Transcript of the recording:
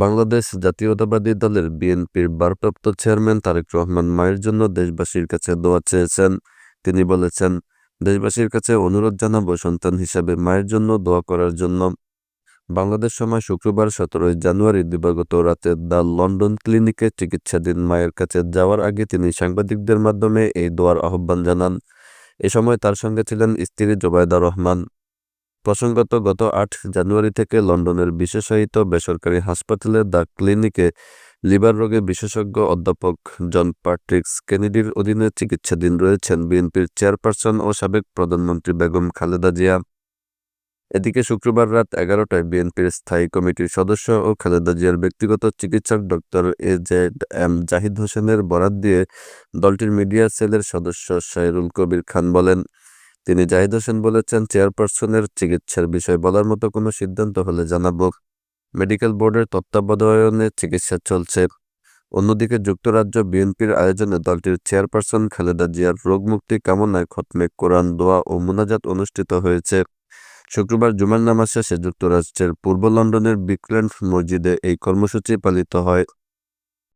বাংলাদেশ জাতীয়তাবাদী দলের বিএনপির ভারপ্রাপ্ত চেয়ারম্যান তারেক রহমান মায়ের জন্য দেশবাসীর কাছে দোয়া চেয়েছেন। তিনি বলেছেন, দেশবাসীর কাছে অনুরোধ জানাব সন্তান হিসাবে মায়ের জন্য দোয়া করার জন্য। বাংলাদেশ সময় শুক্রবার সতেরোই জানুয়ারি দিবাগত রাতে দ্য লন্ডন ক্লিনিকে চিকিৎসাধীন মায়ের কাছে যাওয়ার আগে তিনি সাংবাদিকদের মাধ্যমে এই দোয়ার আহ্বান জানান। এ সময় তার সঙ্গে ছিলেন স্ত্রী জোবায়দা রহমান। প্রসঙ্গত, গত আট জানুয়ারি থেকে লন্ডনের বিশেষায়িত বেসরকারি হাসপাতালে দ্য ক্লিনিকে লিভার রোগে বিশেষজ্ঞ অধ্যাপক জন প্যাট্রিক্স কেনেডির অধীনে চিকিৎসাধীন রয়েছেন বিএনপির চেয়ারপারসন ও সাবেক প্রধানমন্ত্রী বেগম খালেদা জিয়া। এদিকে শুক্রবার রাত এগারোটায় বিএনপির স্থায়ী কমিটির সদস্য ও খালেদা জিয়ার ব্যক্তিগত চিকিৎসক doctor A Z M Zahid হোসেনের বরাত দিয়ে দলটির মিডিয়া সেলের সদস্য সাইরুল কবির খান বলেন তিনি জাহিদ হোসেন বলেছেন, চেয়ারপারসনের চিকিৎসার বিষয় বলার মতো কোনো সিদ্ধান্ত হলে জানাব। মেডিকেল বোর্ডের তত্ত্বাবধানে চিকিৎসা চলছে। অন্যদিকে যুক্তরাজ্য বিএনপির আয়োজনে দলটির চেয়ারপারসন খালেদা জিয়ার রোগমুক্তি কামনায় খতমে কোরআন, দোয়া ও মুনাজাত অনুষ্ঠিত হয়েছে। শুক্রবার জুমার নামাজ শেষে যুক্তরাষ্ট্রের পূর্ব লন্ডনের বিকল্যান্ড মসজিদে এই কর্মসূচি পালিত হয়।